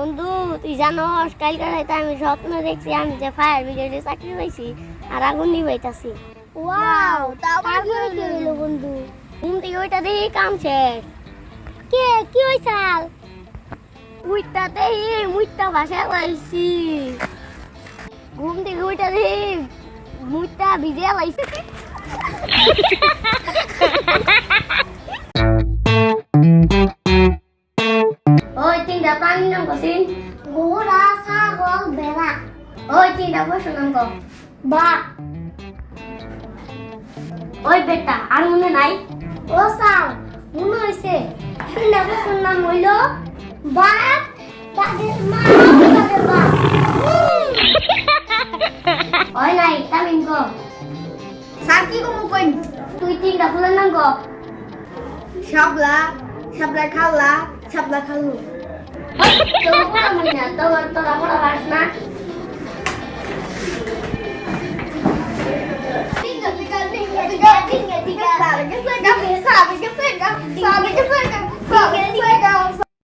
বন্ধু তুই জানোস কালকে রাতে আমি স্বপ্ন দেখছি আমি যে ফায়ার ব্রিগেডে চাকরি পাইছি আর আগুন নিবাইতাছি ওয়াও তারপরে কি হইল বন্ধু? ঘুম থেকে ওইটা দেখি কাম শেষ। কে কি হইছাল উইটা দেখি মুইটা ভাষা পাইছি। ঘুম থেকে ওইটা দেখি মুইটা ভিজে লাইছি তিনটা প্রাণী নাম কছিন ঘোড়া ছাগল ভেড়া ওই তিনটা পশু নাম কো। বাঘ ওই বেটা আর মনে নাই? ও সাও মনে হইছে তিনটা পশুর নাম হইল বাঘ বাঘের মা বাঘের বাঘ ওই নাই তামিন কো স্যার কি কমু কইন তুই তিনটা ফুলের নাম কো। শাপলা শাপলা খাল্লা শাপলা খালু। তোর পড়া মনে না তোর তোরা পড়া পারস না